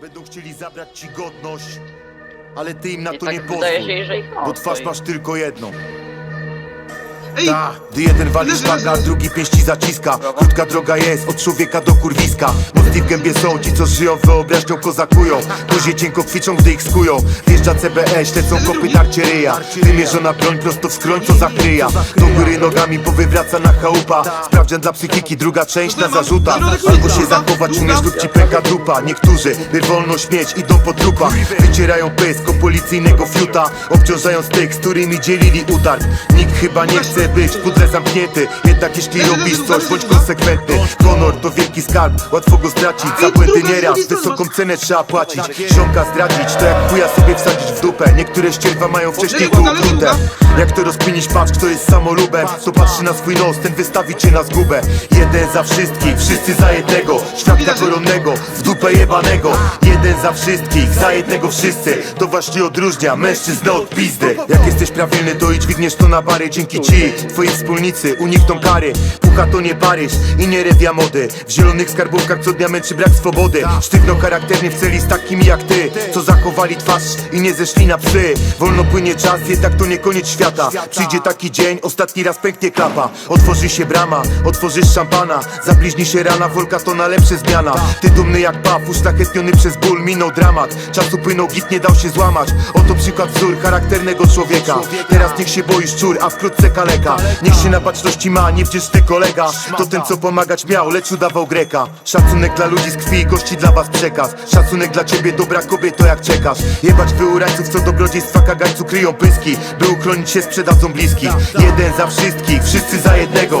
Będą chcieli zabrać ci godność, ale ty im na I to tak nie wydaje pozwól. się, że ich mało Bo twarz stoi. masz tylko jedną. Ej, Ta, gdy jeden wali szpaga, drugi pięści zaciska. Krótka droga jest od człowieka do kurwiska. Mocni w gębie są ci, co żyją wyobraźnią kozakują. Buzie cienko kwiczą, gdy ich skują. Wjeżdża CBE, ślecą kopy tarcie ryja. Wymierzona broń prosto w skroń, co zakryja. Do góry nogami powywraca na chałupa. Sprawdzian dla psychiki, druga część na zarzuta. Albo się zachować umiesz lub ci pęka dupa. Niektórzy, by wolność mieć, idą po trupach. Wycierają pysk o policyjnego fiuta Obciążając tych, z którymi dzielili utarg. Nikt chyba nie chce być w pudle zamknięty. Jednak jeśli robisz coś, bądź konsekwentny. Honor to wielki skarb, łatwo go stracić. Za błędy nieraz, wysoką cenę trzeba płacić. Ziomka zdradzić, to jak chuja sobie wsadzić w dupę. Niektóre ścierwa mają wcześniej tu utrutę Jak to rozkminić, patrz kto jest samolubem To patrzy na swój nos, ten wystawi cię na zgubę. Jeden za wszystkich, wszyscy za jednego. Świadka koronnego, w dupę jebanego. Jeden za wszystkich, za jednego wszyscy. To właśnie odróżnia mężczyznę od pizdy. Jak jesteś prawilny, to i dźwigniesz to na bary. Dzięki ci, twoi wspólnicy unikną kary Pucha to nie Paryż i nie rewia mody. W zielonych skarbówkach co dnia męczy brak swobody. Sztywno charakternie w celi z takimi jak ty Co zachowali twarz i nie zeszli na psy. Wolno płynie czas, jednak to nie koniec świata. Przyjdzie taki dzień, ostatni raz pęknie klapa. Otworzy się brama, otworzysz szampana. Zabliźni się rana, wolka to na lepsze zmiana. Ty dumny jak paw, uszlachetniony przez ból Minął dramat, czasu płynął, git nie dał się złamać. Oto przykład wzór charakternego człowieka. Teraz niech się boi szczur, a wkrótce kaleka. Niech się na baczności ma, nie wdzięczny kolega To ten co pomagać miał, lecz udawał Greka. Szacunek dla ludzi z krwi i kości dla was przekaz. Szacunek dla ciebie, dobra kobieto jak czekasz. Jebać wy urańców, co dobrodziejstwa kagańcu kryją pyski. By uchronić się sprzedawcą bliskich Jeden za wszystkich, wszyscy za jednego